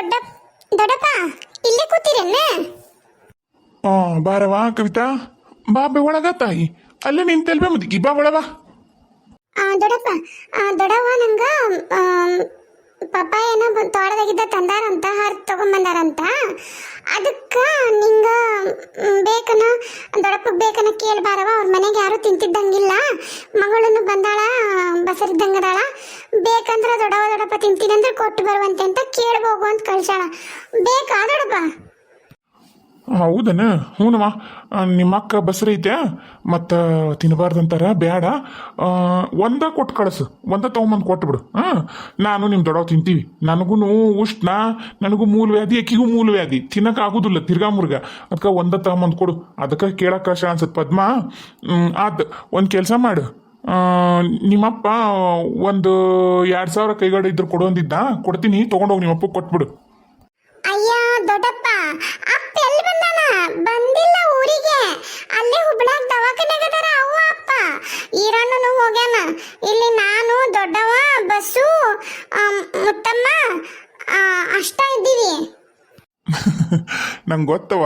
ದೊಡ್ಡ ದೊಡ್ಡಪ್ಪ ಇಲ್ಲೇ ಕೂತಿರೇನ? ಆ ಬಾರವಾ ಕವಿತಾ. ಬಾ ಬೆ ಒಳಗ ತಾಯಿ. ಅಲ್ಲೇ ನಿಂತೆಲ್ಬೆ ಮುದುಕಿ. ಬಾ ಒಳವಾ ದೊಡ್ಡಪ್ಪ ಆ, ದೊಡ್ಡವ್ವ ನಂಗ ಪಪ್ಪಾಯನ ತೋಟದಾಗಿದ್ದ ತಂದಾರಂತ ಹರ್ ತಗೊಂಬಂದಾರಂತ. ಅದಕ್ಕೆ ನಿಂಗ ಬೇಕನ ದೊಡ್ಡಪ್ಪ ಬೇಕನ ಕೇಳಬಾರವ ಅವ್ರ ಮನೆಗೆ ಯಾರು ತಿಂತಿದ್ದಂಗಿಲ್ಲ. ಮಗಳನ್ನು ಬಂದಾಳ, ಬಸರಿದ್ದಂಗದಾಳ. ಬೇಕಂದ್ರ ದೊಡ್ಡವ ದೊಡ್ಡಪ್ಪ ತಿಂತೀನಂದ್ರೆ ಕೊಟ್ಟು ಬರುವಂತೆ ಅಂತ ಕೇಳ್ಬೋಗು ಅಂತ ಕಳ್ಸಾಳ ಬೇಕಾ ದೊಡ್ಡಪ್ಪ? ಹೌದನ? ಹ್ಞೂನಮ್ಮ ಆ, ನಿಮ್ಮ ಅಕ್ಕ ಬಸ್ರೈತೆ ಮತ್ತು ತಿನ್ನಬಾರ್ದಂತಾರ ಬೇಡ ಒಂದ ಕೊಟ್ಟು ಕಳಿಸು. ಒಂದ ತೊಗೊಂಬಂದು ಕೊಟ್ಬಿಡು ಹಾಂ ನಾನು ನಿಮ್ಮ ದೊಡ್ಡವ್ ತಿಂತೀವಿ. ನನಗೂ ಉಷ್ಣ ನನಗೂ ಮೂಲ ವ್ಯಾಧಿ ಅಕ್ಕಿಗೂ ಮೂಲ ವ್ಯಾಧಿ. ತಿನ್ನಕ್ಕೆ ಆಗೋದಿಲ್ಲ ತಿರ್ಗಾ ಮುರ್ಗ. ಅದಕ್ಕೆ ಒಂದ ತಗೊಂಬಂದು ಕೊಡು. ಅದಕ್ಕೆ ಕೇಳಕ್ಕೆ ಕಷ್ಟ ಅನ್ಸುತ್ತೆ ಪದ್ಮ. ಆತು ಒಂದು ಕೆಲಸ ಮಾಡು. ನಿಮ್ಮಪ್ಪ ಒಂದು ಎರಡು ಸಾವಿರ ಕೈಗಡೆ ಇದ್ರು ಕೊಡು ಅಂದಿದ್ದ. ಕೊಡ್ತೀನಿ ತೊಗೊಂಡೋಗಿ ನಿಮ್ಮಪ್ಪ ಕೊಟ್ಬಿಡು. ಅಯ್ಯ ದೊಡ್ಡಪ್ಪ ಅಪ್ಪ ಎಲ್ಲಿ ಬಂದಾನ ಬಂದಿಲ್ಲ ಊರಿಗೆ ಅಲ್ಲೇ ಹುಬ್ಳ್ಯಾಗ ದವಾಖಾನೆಗೆ ಅದಾರ ಅವ್ವ ಅಪ್ಪ ಈರಣ್ಣನು ಹೋಗ್ಯಾನ ಇಲ್ಲಿ ನಾನು ದೊಡ್ಡವ ಬಸ್ಸು ಆಮ್, ಮುತ್ತಮ್ಮ ಆ, ಅಷ್ಟ ಇದ್ದೀವಿ ನಂಗೆ ಗೊತ್ತವ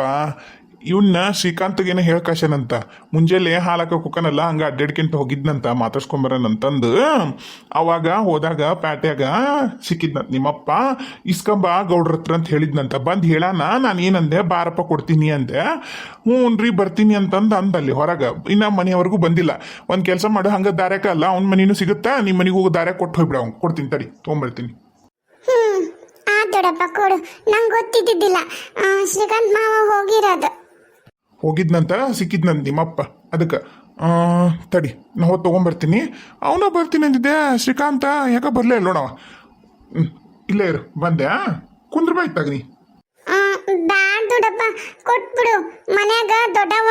ಇವನ್ನ ಶ್ರೀಕಾಂತ್ಗೇನೆ ಹೇಳ್ಕಾಶನಂತ ಮುಂಜಾನೆ ಹಾಲಕ್ಕ ಕುಕ್ಕನಲ್ಲ, ಹಂಗ ಅಡ್ಡಾಡ್ಕೊಂತ ಹೋಗಿದ್ನಂತ, ಮಾತಾಡ್ಸ್ಕೊಂಬರನಂತಂದು, ಅವಾಗ ಹೋದಾಗ ಪ್ಯಾಟ್ಯಾಗ ಸಿಕ್ಕಿದ್ನಂತ ನಿಮ್ಮಪ್ಪ ಇಸ್ಕಂಬ ಗೌಡ್ರ ಹತ್ರ ಅಂತ ಹೇಳಿದ್ನಂತ, ಬಂದು ಹೇಳಾನ ನಾನು ಏನಂದೆ ಬಾರಪ್ಪ ಕೊಡ್ತೀನಿ ಅಂದೆ. ಹ್ಞೂ ರೀ ಬರ್ತೀನಿ ಅಂತಂದು ಅಂದಲ್ಲಿ ಹೊರಗೆ. ಇನ್ನ ಮನೆಯವರೆಗೂ ಬಂದಿಲ್ಲ. ಒಂದು ಕೆಲಸ ಮಾಡು, ಹಂಗ ದಾರ್ಯಾಕ ಅಲ್ಲ, ಅವ್ನ ಮನಿನೂ ಸಿಗುತ್ತಾ? ನಿಮ್ಮ ಮನೆಗೂ ದಾರ್ಯಾಗ ಕೊಟ್ಟು ಹೋಗ್ಬಿಡ, ಅವ್ನು. ಕೊಡ್ತೀನಿ ತಡಿ, ತೊಗೊಂಬರ್ತೀನಿ. ದೊಡ್ಡಪ್ಪ ಕೊಡು. ನಂಗೆ ಗೊತ್ತಿದ್ದಿದ್ದಿಲ್ಲ. ಶ್ರೀಕಾಂತ್ ಮಾವ ಹೋಗಿರೋದು. ಹೋಗಿದ್ನಂತ? ಸಿಕ್ಕಿದ್ನಂತ ನಿಮ್ಮಪ್ಪ. ಅದಕ್ಕೆ. ತಡಿ ನಾ ಹೋಗಿ ತೊಗೊಂಬರ್ತೀನಿ. ಅವನು ಬರ್ತೀನಿ ಅಂದಿದ್ದೆ. ಶ್ರೀಕಾಂತ ಯಾಕೆ ಬರಲೇ ಇಲ್ಲ ನೋಡವ ಇಲ್ಲೇ ಇರು. ಬಂದೆ ಕುಂದ್ರ ಬಾಯ್ತಾಗ ನೀ ಬ್ಯಾಡ್ ದೊಡ್ಡಪ್ಪ ಕೊಟ್ಬಿಡು. ಮನ್ಯಾಗ ದೊಡ್ಡವ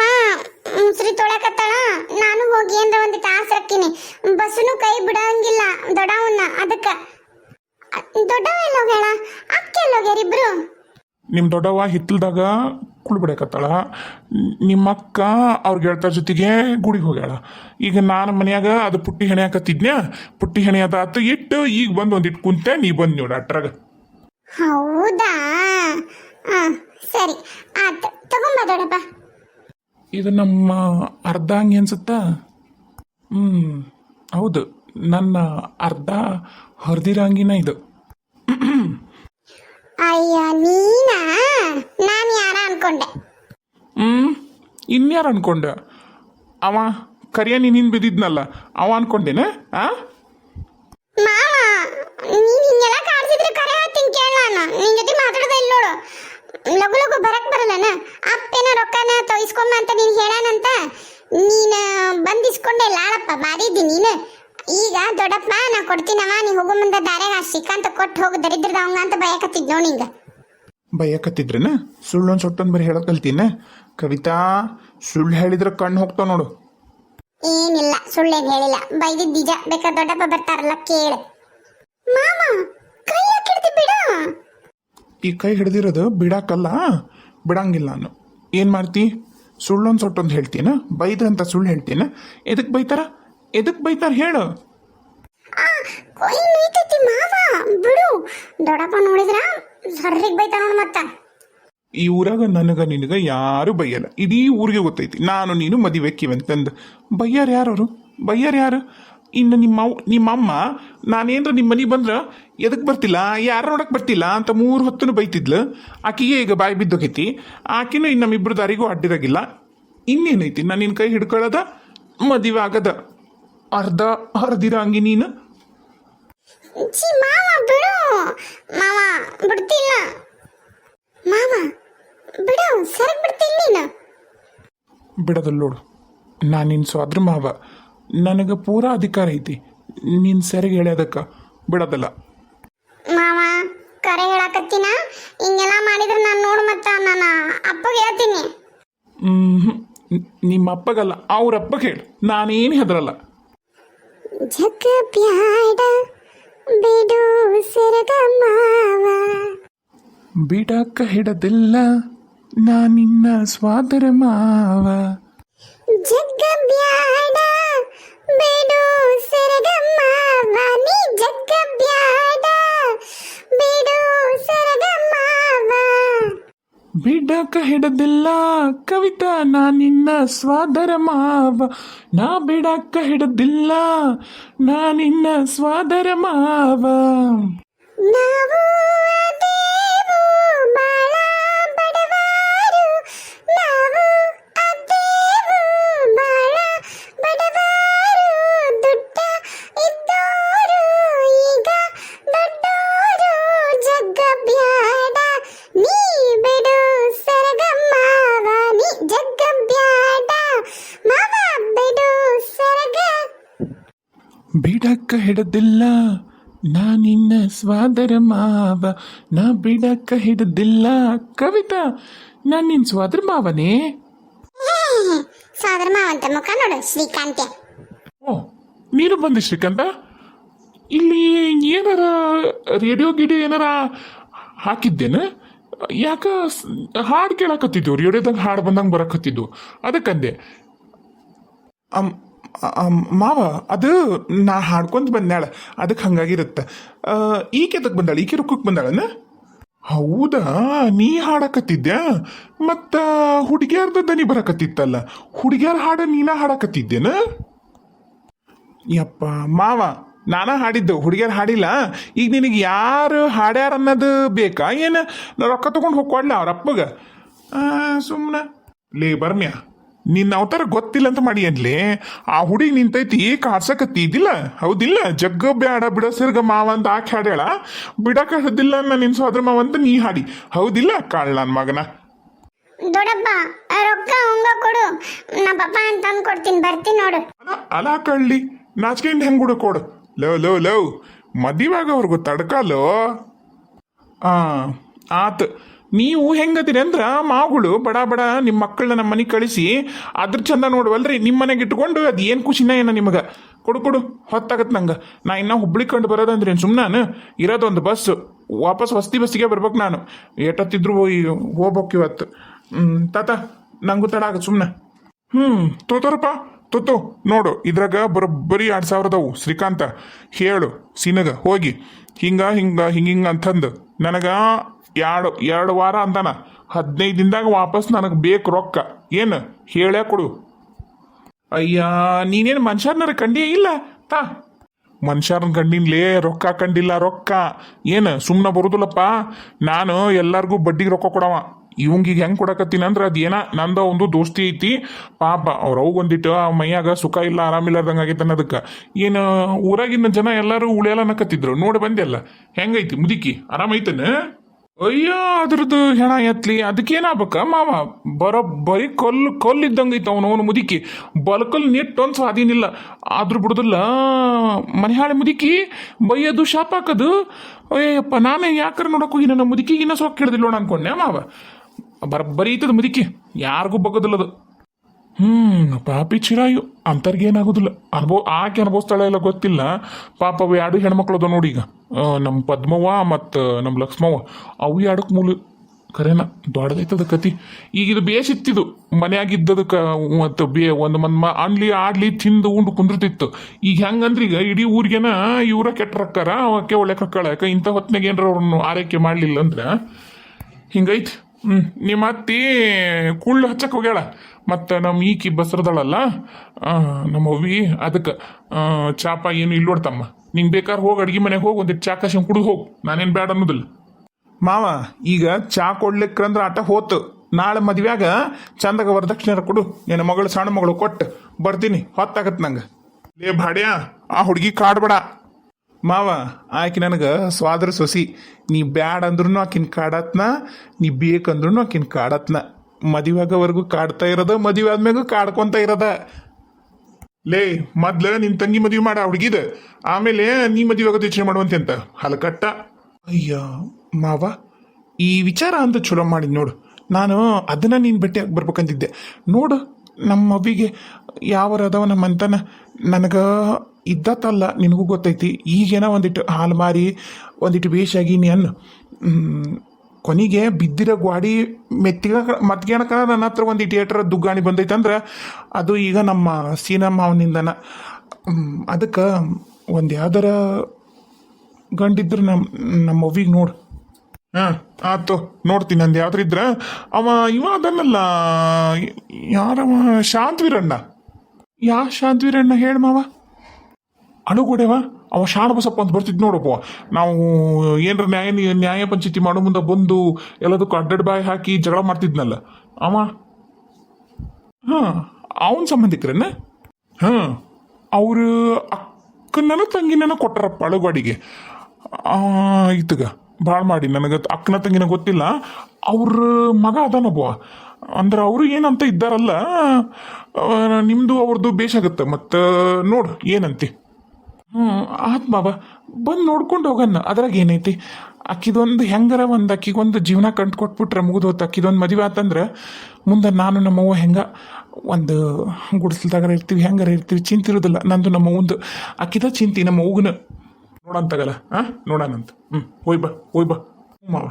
ಮುಸ್ರಿ ತೊಳಕತ್ತಾಳ. ನಾನು ಹೋಗಿ ಏನ್ರ ಒಂದು ತಾಸು ಹಾಕಿನಿ ಬಸ್ಸುನು ಕೈ ಬಿಡಂಗಿಲ್ಲ ದೊಡ್ಡವನ್ನ ಅದಕ್ಕ. ದೊಡ್ಡವ ಎಲ್ಲೋಗ್ಯಾಳ ಅಕ್ಕ ಎಲ್ಲೋಗ್ಯಾರ ಇಬ್ರು? ನಿಮ್ಮ ದೊಡ್ಡವ ಹಿತ್ತಲ್ದಾಗ ಕುಳ್ಬಿಡಕತ್ತಾಳ ನಿಮ್ಮಕ್ಕ ಅವ್ರ ಗೆಳತ ಜೊತೆಗೆ ಗುಡಿಗೆ ಹೋಗ್ಯಾಳ. ಈಗ ನಾನು ಮನ್ಯಾಗ ಅದು ಪುಟ್ಟಿ ಹೆಣೆ ಹಾಕತ್ತಿದ್ನ್ಯಾ. ಪುಟ್ಟಿ ಹೆಣೆ ಅದಾತು ಇಟ್ಟು ಈಗ ಬಂದು ಒಂದಿಟ್ಟು ಕುಂತೆ ನೀ ಬಂದು ನೋಡು ಅಟ್ರಾಗ. ಹೌದಾ? ಆ, ಸರಿ. ಆತ ತಗೊಂಬ ದೊಡ್ಡಪ್ಪ. ಇದು ನಮ್ಮ ಅರ್ಧ ಹಂಗೆ ಅನ್ಸುತ್ತಾ? ಹ್ಮ್ ಹೌದು. ನನ್ನ ಅರ್ಧ ಹರಿದಿರಂಗಿನ ಇದು. ಅಯ್ಯ ನೀನಾ? ನಾನು ಯಾರ ಅನ್ಕೊಂಡೆ? ಹ್ಮ್ ಇನ್ಯಾರು ಅನ್ಕೊಂಡೆ? ಅವ ಕರಿಯ ನೀನು ಬಿದ್ದಿದ್ನಲ್ಲ ಅವ ಅನ್ಕೊಂಡೇನೆ? ಆ? ಮಾವ ನೀನ್ ಹಿಂಗೆಲ್ಲ ಕಾಡ್ಸಿದ್ರೆ ಕರೆ ಹೇಳ್ತೀನಿ ಕೇಳ ನಾನು ನಿನ್ ಜೊತೆ ಮಾತಾಡೋದ ಇಲ್ಲ ನೋಡು. ಲಗು ಲಗು ಬರಕ್ ಬರಲ್ಲನ ಅಪ್ಪೇನ ರೊಕ್ಕನ ತೊಯಿಸ್ಕೊಂಬ ಅಂತ ನೀನ್ ಹೇಳಾನಂತ ನೀನ್ ಬಂದಿಸ್ಕೊಂಡೆ ಲಾಳಪ್ಪ ಮಾಡಿದ್ದೀನಿ ನೀನು. ಈಗ ದೊಡ್ಡಪ್ಪ ನಾ ಕೊಡ್ತೀನವ ನೀ ಹೋಗೋ ಮುಂದೆ ದಾರ್ಯಾಗ ಆ ಸಿಕ್ಕಂತ ಕೊಟ್ಟು ಹೋಗಿ ದರಿದ್ರದ ಅವಂಗ ಅಂತ ಬಯಕತ್ತಿದ್ ನೋಡಿ ನಿಂಗ. ಬಯಕತ್ತಿದ್ರನ? ಸುಳ್ಳೊಂದು ಸೊಟ್ಟೊಂದು ಬರೀ ಹೇಳಕ್ ಕಲ್ತೀನ? ಕವಿತಾ ಸುಳ್ಳು ಹೇಳಿದ್ರೆ ಕಣ್ಣು ಹೋಗ್ತಾವ ನೋಡು. ಏನಿಲ್ಲ ಸುಳ್ಳೇನ್ ಹೇಳಿಲ್ಲ. ಬೈದಿದ್ ನಿಜ. ಬೇಕಾ ದೊಡ್ಡಪ್ಪ ಬರ್ತಾರಲ್ಲ ಕೇಳು. ಮಾಮಾ ಕೈ ಹಾಕಿಡ್ತಿ ಬಿಡ. ಈ ಕೈ ಹಿಡ್ದಿರೋದು ಬಿಡಾಕಲ್ಲ? ಬಿಡಂಗಿಲ್ಲ ನಾನು. ಏನು ಮಾಡ್ತಿ? ಸುಳ್ಳೊಂದು ಸೊಟ್ಟೊಂದು ಹೇಳ್ತೀನ? ಬೈದ್ರಂತ ಸುಳ್ಳು ಹೇಳ್ತೀನ? ಎದಕ್ಕೆ ಬೈತಾರ? ಎದಕ್ಕೆ ಬೈತಾರ ಹೇಳು. ಕೊಯ್ ಮಾವ ಬಿಡು. ದೊಡ್ಡಪ್ಪ ನೋಡಿದ್ರ ಸರ್ರಿಗ್ ಬೈತಾರ ನೋಡ್ ಮತ್ತ. ಈ ಊರಾಗ ನನಗ ನಿನಗ ಯಾರು ಬೈಯಲ್ಲ. ಇಡೀ ಊರಿಗೆ ಗೊತ್ತೈತಿ. ನಾನು ನೀನು ಮದಿವೆಕ್ಕಿವಂತಂದು ಬೈಯಾರ ಯಾರವರು? ಬೈಯಾರ ಯಾರು? ಇನ್ನು ನಿಮ್ಮ ನಿಮ್ಮ ನಿಮ್ಮಮ್ಮ ನಾನೇನ್ರ ನಿಮ್ಮ ಮನೆಗೆ ಬಂದ್ರ ಎದಕ್ಕೆ ಬರ್ತಿಲ್ಲ? ಯಾರು ನೋಡಕ್ ಬರ್ತಿಲ್ಲ ಅಂತ ಮೂರು ಹೊತ್ತನು ಬೈತಿದ್ಲು. ಆಕಿಗೆ ಈಗ ಬಾಯಿ ಬಿದ್ದೋಗೈತಿ. ಆಕಿನೂ ಇನ್ನು ನಮ್ಮಿಬ್ರು ದಾರಿಗೂ ಅಡ್ಡಿರಾಗಿಲ್ಲ ಇನ್ನೇನೈತಿ? ನಾನು ನಿನ್ನ ಕೈ ಹಿಡ್ಕೊಳ್ಳೋದ ಮದುವೆ ಆಗದ. ಅರ್ಧ ಹರ್ದಿರಂಗಿ ನೀನು? ಛೀ ಮಾವ ಬಿಡು. ಮಾವ ಬಿಡ್ತಿಲ್ಲ. ಮಾವ ಬಿಡು ಸರಿ ಬಿಡ್ತೀನಿ ನೀನು. ಬಿಡದಲ್ಲ ನೋಡು. ನಾನು ನಿನ್ನ ಸ್ವಾದ್ರ ಮಾವ. ನನಗೆ ಪೂರಾ ಅಧಿಕಾರ ಐತಿ. ನೀನ್ ಸರಿ ಹೇಳ್ಯೋದಕ್ಕೆ ಬಿಡದಲ್ಲ. ಮಾವ ಕರೆ ಹೇಳಕತ್ತಿನ? ಹಿಂಗೆಲ್ಲ ಮಾಡಿದ್ರೆ ನಾನು ನೋಡು ಮತ್ತ ನಾನು ಅಪ್ಪಗೆ ಹೇಳ್ತೀನಿ. ಹ್ಞೂ ನಿಮ್ಮ ಅಪ್ಪಗಲ್ಲ ಅವ್ರ ಅಪ್ಪಗೆ ಹೇಳು. ನಾನೇನು ಹೆದರಲ್ಲ. ಜಗ ಬ್ಯಾಡ ಬಿಡು ಸರಗ ಮಾವ ಬಿಡಕ್ಕ ಹಿಡದಿಲ್ಲ ನಾನಿನ್ನ ಸ್ವಾದರ ಮಾವ ಜಗ್ಗ ಬ್ಯಾಡ ಬಿಡು ಸರಗ ಮಾವ ನೀ ಜಗ್ಗ ಬ್ಯಾಡ ಬಿಡು ಬಿಡಕ ಹಿಡದಿಲ್ಲ ಕವಿತಾ, ನಾ ನಿನ್ನ ಸ್ವಾದರ ಮಾವ. ನಾ ಬಿಡಕ ಹಿಡದಿಲ್ಲ, ನಾ ನಿನ್ನ ಸ್ವಾದರ ಮಾವ. ನಾವು ಬಿಡಕ್ಕ ಹಿಡದಿಲ್ಲ. ನಾ ನಿನ್ನ ಸ್ವಾದರ ಮಾವ ನಾ ಬಿಡಕ್ಕ ಹಿಡದಿಲ್ಲ. ಕವಿತಾ ನಾ ನಿನ್ನ ಸ್ವಾದರ ಮಾವನೇ ಸೋದರ ಮಾವಂತ ಮುಖ ನೋಡು ಶ್ರೀಕಾಂತೆ ಓ ನೀನು ಬಂದೆ ಶ್ರೀಕಾಂತ? ಇಲ್ಲಿ ಏನಾರ ರೇಡಿಯೋ ಗಿಡ ಏನಾರ ಹಾಕಿದ್ದೇನೆ? ಯಾಕ ಸ್- ಹಾಡ್ ಕೇಳಕತ್ತಿದ್ವು? ರೇಡಿಯೋದಾಗ ಹಾಡು ಬಂದಂಗೆ ಬರಕತ್ತಿದ್ದು ಅದಕ್ಕಂದೆ. ಅಮ್, ಮಾವ, ಅದು ನಾ ಹಾಡ್ಕೊಂತ ಬಂದ್ಯಾಳ ಅದಕ್ಕೆ ಹಂಗಾಗಿರುತ್ತೆ ಈಕೆ ಅದಕ್ಕೆ ಬಂದಾಳ? ಈಕೆ ರುಕ್ಕಕ್ಕೆ ಬಂದಾಳನ? ಹೌದಾ? ನೀ ಹಾಡಕತ್ತಿದ್ಯಾ? ಮತ್ತ ಹುಡುಗಿಯಾರ್ದ ದನಿ ಬರಕತ್ತಿತ್ತಲ್ಲ. ಹುಡುಗಿಯಾರ ಹಾಡ ನೀನ ಹಾಡಕತ್ತಿದ್ದೇನ? ಯಪ್ಪ, ಮಾವ, ನಾನ ಹಾಡಿದ್ದು. ಹುಡುಗಿಯರ್ ಹಾಡಿಲ್ಲ. ಈಗ ನಿನಗೆ ಯಾರು ಹಾಡ್ಯಾರ ಅನ್ನೋದು ಬೇಕಾ? ಏನು? ರೊಕ್ಕ ತಗೊಂಡು ಹೋಗ್ಕೊಡ್ಲ ಅವ್ರ ಅಪ್ಪಗ? ಸುಮ್ಮನೆ ಲೇ, ಬರ್ಮ್ಯ. ನಿನ್ನ ಅವತಾರ ಗೊತ್ತಿಲ್ಲ ಅಂತ ಮಾಡಿ ಅನ್ಲಿ. ಆ ಹುಡುಗಿ ನಿಂತೈತಿ ಕಾಡ್ಸಕತ್ತಿ ಇದಿಲ್ಲ? ಹೌದಿಲ್ಲ? ಜಗ್ಗ ಬ್ಯಾಡ ಬಿಡ ಸಿರ್ಗ ಮಾವ ಅಂತ ಆಕೆ ಹಾಡ್ಯಾಳ. ಬಿಡಕ ಹದಿಲ್ಲ ನಾ ನಿನ್ ಸೋದ್ರ ಮಾವ ಅಂತ ನೀ ಹಾಡಿ. ಹೌದಿಲ್ಲ ಕಾಳ್ ನನ್ನ ಮಗನ? ದೊಡ್ಡಪ್ಪ ರೊಕ್ಕ ಹಂಗ ಕೊಡು. ನಾ ಪಪ್ಪ ಅಂತ ತಂದು ಕೊಡ್ತೀನಿ ಬರ್ತೀನಿ ನೋಡು. ಅಲ ಕಳ್ಳಿ ನಾಚ್ಕೊಂಡು ಹೆಂಗ್ ಹುಡುಕ್ ಕೊಡು. ಲವ್ ಲವ್ ಲವ್ ಮದಿವಾಗವ್ರಿಗೂ ತಡ್ಕಲ್ಲೋ ಆ ಆತ್. ನೀವು ಹೆಂಗದಿರಿ ಅಂದ್ರೆ ಮಾವುಗಳು ಬಡ ಬಡ ನಿಮ್ಮ ಮಕ್ಕಳನ್ನ ನಮ್ಮ ಮನೆಗೆ ಕಳಿಸಿ ಅದ್ರ ಚಂದ ನೋಡುವಲ್ರಿ. ನಿಮ್ಮ ಮನೆಗೆ ಇಟ್ಕೊಂಡು ಅದು ಏನು ಖುಷಿನ ಏನ ನಿಮಗೆ? ಕೊಡು ಕೊಡು. ಹೊತ್ತಾಗತ್ತೆ ನಂಗೆ. ನಾ ಇನ್ನೂ ಹುಬ್ಳಿ ಕಂಡು ಬರೋದಂದ್ರೆ ಸುಮ್ಮನೆ ಇರೋದೊಂದು ಬಸ್. ವಾಪಸ್ ವಸ್ತಿ ಬಸ್ಸಿಗೆ ಬರ್ಬೇಕು ನಾನು. ಏಟತ್ತಿದ್ರು ಹೋಗ್ಬೇಕು ಇವತ್ತು. ಹ್ಞೂ ತಾತ, ನಂಗೂ ತಡ ಆಗ ಸುಮ್ಮನೆ ಹ್ಮ್, ತೋತರಪ್ಪ. ತೊತ್ತು ನೋಡು, ಇದ್ರಾಗ ಬರೋಬ್ಬರಿ ಎರಡ್ ಸಾವಿರದವು. ಶ್ರೀಕಾಂತ, ಹೇಳು, ಸಿನಗ, ಹೋಗಿ. ಹಿಂಗ ಹಿಂಗ ಹಿಂಗ ಹಿಂಗ ಅಂತಂದು. ನನಗ ಎರಡು ಎರಡು ವಾರ ಅಂತಾನ ಹದಿನೈದು ದಿನದಾಗ ವಾಪಸ್ ನನಗೆ ಬೇಕು ರೊಕ್ಕ. ಏನು? ಹೇಳ್ಯಾ ಕೊಡು. ಅಯ್ಯ, ನೀನೇನು ಮನುಷ್ಯರ್ನಾರ ಕಂಡಿಯೇ? ಇಲ್ಲ. ತಾ. ಮನುಷ್ಯರನ್ನ ಕಂಡಿನ್ಲೇ ರೊಕ್ಕ ಕಂಡಿಲ್ಲ, ರೊಕ್ಕ. ಏನು ಸುಮ್ಮನೆ ಬರುದಿಲ್ಲಪ್ಪ. ನಾನು ಎಲ್ಲರಿಗೂ ಬಡ್ಡಿಗೆ ರೊಕ್ಕ ಕೊಡವ. ಇವಂಗೀಗ ಹೆಂಗೆ ಕೊಡಕತ್ತೀನಿ ಅಂದ್ರೆ ಅದೇನ, ನಂದ ಒಂದು ದೋಸ್ತಿ ಐತಿ. ಪಾಪ, ಅವ್ರ ಅವು ಒಂದಿಟ್ಟು ಆ ಮೈಯಾಗ ಸುಖ ಇಲ್ಲ ಆರಾಮಿಲ್ಲಾರ್ದಂಗೆ ಆಗೈತೆ ಅನ್ನೋದಕ್ಕೆ. ಏನು ಊರಾಗಿನ ಜನ ಎಲ್ಲರೂ ಉಳಿಯಲ್ಲ ಅನ್ನಕತ್ತಿದ್ರು ನೋಡಿ ಬಂದೆಲ್ಲ ಹೆಂಗೈತಿ ಮುದುಕಿ? ಆರಾಮೈತನ ಅಯ್ಯೋ, ಅದ್ರದ್ದು ಹೆಣ ಎತ್ಲಿ, ಅದಕ್ಕೇನಾಗ್ಬೇಕ? ಮಾವ, ಬರೋ ಬರೀ ಕೊಲ್ಲು ಕೊಲ್ಲು ಇದ್ದಂಗೆ ಐತೆ ಅವನು ಅವನು ಮುದುಕಿ. ಬಲಕಲ್ ನೆಟ್ಟೊಂದು ಸ್ವಾಧೀನಿಲ್ಲ ಆದ್ರೂ ಬಿಡುದಿಲ್ಲ. ಮನೆಹಾಳೆ ಮುದುಕಿ, ಬೈಯೋದು ಶಾಪ್ ಹಾಕೋದು. ಅಯ್ಯಪ್ಪ ನಾನೇ ಯಾಕ್ರ ನೋಡಕ್ಕೂ ಹೋಗಿ ನನ್ನ ಮುದುಕಿಗಿನ್ನ ಸೊಕ್ಕ ಹಿಡ್ದಿಲ್ಲ ಅನ್ಕೊಂಡೆ, ಮಾವ. ಬರಬ್ಬರಿ ಐತದ ಮುದುಕಿ. ಯಾರಿಗೂ ಬಗ್ಗೋದಿಲ್ಲದು. ಹ್ಮ್ ಪಾಪಿ ಚಿರಾಯು ಅಂತರ್ಗೆ ಏನಾಗೋದಿಲ್ಲ. ಅನುಭವ, ಆಕೆ ಅನುಭವಿಸ್ತಾಳೆ ಎಲ್ಲ ಗೊತ್ತಿಲ್ಲ. ಪಾಪ ಅವು ಎರಡು ಹೆಣ್ಮಕ್ಳು ಅದ ನೋಡಿ ಈಗ. ನಮ್ಮ ಪದ್ಮವ್ವ ಮತ್ತು ನಮ್ಮ ಲಕ್ಷ್ಮವ್ವ. ಅವು ಎರಡಕ್ಕೆ ಮೂಲ ಕರೆನ, ದೊಡ್ಡದೈತದ ಕತಿ. ಈಗ ಇದು ಬೇಸಿತ್ತಿದು. ಮನೆಯಾಗಿದ್ದದಕ್ಕ, ಮತ್ತು ಬೇ, ಒಂದು ಮನ್ಮ ಅನ್ಲಿ, ಆಡ್ಲಿ, ತಿಂದು, ಉಂಡು ಕುಂದಿರ್ತಿತ್ತು. ಈಗ ಹೆಂಗಂದ್ರೆ ಈಗ ಇಡೀ ಊರಿಗೆನ ಇವರ ಕೆಟ್ಟ ರೊಕ್ಕಾರ, ಅವಕ್ಕೆ ಒಳ್ಳೆ ಕಳಕ ಇಂಥ ಹೊತ್ತಿನಾಗ ಏನಾರ ಅವ್ರನ್ನ ಆರೈಕೆ ಮಾಡಲಿಲ್ಲ ಅಂದ್ರೆ? ಹಿಂಗೈತಿ. ಹ್ಞೂ ನಿಮ್ಮ ಅತ್ತಿ ಕುಳ್ಳು ಹಚ್ಚಕ್ಕೆ ಹೋಗ್ಯಾಳ. ಮತ್ತು ನಮ್ಮ ಈಕಿ ಬಸ್ರದಳಲ್ಲ ನಮ್ಮ ಅವ್ವಿ, ಅದಕ್ಕೆ ಚಾಪ ಏನು ಇಲ್ಲೋಡ್ತಮ್ಮ ನಿಂಗೆ ಬೇಕಾದ್ರೆ ಹೋಗಿ ಅಡ್ಗೆ ಮನೆಗೆ ಹೋಗಿ ಒಂದಿಟ್ಟು ಚಾ ಕಸಿ ಕುಡಿದು ಹೋಗು. ನಾನೇನು ಬೇಡ ಅನ್ನೋದಿಲ್ಲ. ಮಾವ, ಈಗ ಚಾ ಕೊಡ್ಲಿಕ್ಕಂದ್ರೆ ಆಟ ಹೋತು. ನಾಳೆ ಮದುವೆಯಾಗ ಚಂದಾಗ ವರದಕ್ಷಿಣೆ ಕೊಡು. ನಿನ್ನ ಮಗಳು, ಸಣ್ಣ ಮಗಳು ಕೊಟ್ಟು ಬರ್ತೀನಿ. ಹೊತ್ತಾಗತ್ತೆ ನಂಗೆ. ಲೇ ಭಾಡ್ಯ, ಆ ಹುಡುಗಿ ಕಾಡ್ಬೇಡ ಮಾವ, ಆಕೆ ನನಗೆ ಸ್ವಾದ್ರ ಸೊಸಿ. ನೀ ಬ್ಯಾಡ್ ಅಂದ್ರೂ ಆಕಿನ ಕಾಡತ್ನ, ನೀ ಬೇಕಂದ್ರೂ ಆಕಿನ ಕಾಡತ್ನ. ಮದುವೆಗವರೆಗೂ ಕಾಡ್ತಾ ಇರೋದ, ಮದುವೆ ಆದ್ಮ್ಯಾಗ ಕಾಡ್ಕೊಂತ ಇರೋದ. ಲೇ, ಮೊದ್ಲ ನಿನ್ ತಂಗಿ ಮದುವೆ ಮಾಡ, ಹುಡುಗಿದ. ಆಮೇಲೆ ನೀ ಮದುವೆ ಆಗೋದು ಯೋಚನೆ ಮಾಡುವಂತೆ ಅಂತ. ಹಲಕಟ್ಟ. ಅಯ್ಯ, ಮಾವ, ಈ ವಿಚಾರ ಅಂತ ಚಲೋ ಮಾಡಿದ್ ನೋಡು. ನಾನು ಅದನ್ನ ನೀನು ಭೇಟಿಯಾಗಿ ಬರ್ಬೇಕಂತಿದ್ದೆ. ನೋಡು ನಮ್ಮ ಅವಿಗೆ ಯಾವ ಅದಾವ ನಮ್ಮ ಅಂತನ. ನನಗೆ ಇದ್ದತ್ತಲ್ಲ ನಿನಗೂ ಗೊತ್ತೈತಿ. ಈಗೇನ ಒಂದಿಟ್ಟು ಹಾಲು ಮಾರಿ, ಒಂದಿಟ್ಟು ಬೇಷಾಗಿ ನೀ ಅನ್ನು. ಕೊನೆಗೆ ಬಿದ್ದಿರೋ ಗ್ವಾಡಿ ಮೆತ್ತಿಗ ಮತ್ಗೇನಕ ನನ್ನ ಹತ್ರ ಒಂದು ಥಿಯೇಟರ್ ದುಗ್ಗಾಣಿ ಬಂದೈತಂದ್ರೆ ಅದು ಈಗ ನಮ್ಮ ಸಿನಿಮಾ ಮಾವನಿಂದನ ಅದಕ್ಕೆ ಒಂದು ಯಾವ್ದಾರ ಗಂಡಿದ್ರೆ ನಮ್ಮ ನಮ್ಮ ಅವ್ವಿಗೆ ನೋಡು. ಹಾಂ ಆಯ್ತು ನೋಡ್ತೀನಿ, ನಂದು ಯಾವ್ದ್ರ ಇದ್ರ, ಅವ, ಇವ ಅದನ್ನಲ್ಲ, ಯಾರವ, ಶಾಂತವೀರಣ್ಣ. ಯಾ ಶಾಂತವೀರಣ್ಣ ಹೇಳ ಮಾವ. ಅವ ಶಾಣ ಬಸಪ್ಪ ಅಂತ ಬರ್ತಿದ್ ನೋಡಪ್ಪ. ನಾವು ಏನರ ನ್ಯಾಯ ನ್ಯಾಯ ಪಂಚಾಯತಿ ಮಾಡೋ ಮುಂದೆ ಬಂದು ಎಲ್ಲದಕ್ಕೂ ಅಡ್ಡಡ್ ಬಾಯಿ ಹಾಕಿ ಜಗಳ ಮಾಡ್ತಿದ್ನಲ್ಲ. ಅವ? ಹಾಂ, ಅವನ ಸಂಬಂಧಿಕರನ್ನ ಹಾಂ, ಅವರು ಅಕ್ಕನ ತಂಗಿನ ಕೊಟ್ಟಾರಪ್ಪ ಅಳುಗಾಡಿಗೆ ಇತ್ತಗ, ಭಾಳ ಮಾಡಿ ನನಗೆ ಅಕ್ಕನ ತಂಗಿನ ಗೊತ್ತಿಲ್ಲ. ಅವ್ರ ಮಗ ಅದಾನೊಬ್ಬ ಅಂದ್ರೆ ಅವರು ಏನಂತ ಇದ್ದಾರಲ್ಲ ನಿಮ್ಮದು ಅವ್ರದ್ದು ಬೇಷಾಗತ್ತೆ ಮತ್ತು ನೋಡು, ಏನಂತೆ? ಹ್ಞೂ ಆತ್ ಬಾಬಾ, ಬಂದು ನೋಡ್ಕೊಂಡು ಹೋಗಣ್ಣ ಅದ್ರಾಗ ಏನೈತಿ? ಅಕ್ಕಿದೊಂದು ಹೆಂಗರ ಒಂದು, ಅಕ್ಕಿಗೊಂದು ಜೀವನ ಕಂಡು ಕೊಟ್ಬಿಟ್ರೆ ಮುಗಿದೋತು, ಅಕ್ಕಿದೊಂದು ಮದುವೆ ಆತಂದ್ರೆ ಮುಂದೆ ನಾನು ನಮ್ಮವ್ವ ಹೆಂಗ, ಒಂದು ಗುಡಿಸ್ಲದಾಗಾರ ಇರ್ತೀವಿ, ಹೆಂಗಾರ ಇರ್ತೀವಿ, ಚಿಂತೆ ಇರೋದಿಲ್ಲ. ನಂದು ನಮ್ಮ ಒಂದು ಅಕ್ಕಿದ ಚಿಂತಿ, ನಮ್ಮ ಅವ್ಗನ ನೋಡಂತಾಗಲ್ಲ ಹಾಂ ನೋಡೋಣಂತ ಹ್ಞೂ ಹೋಯ್ ಬಾ ಹೋಯ್ ಬಾ. ಹ್ಞೂ ಮಾವ.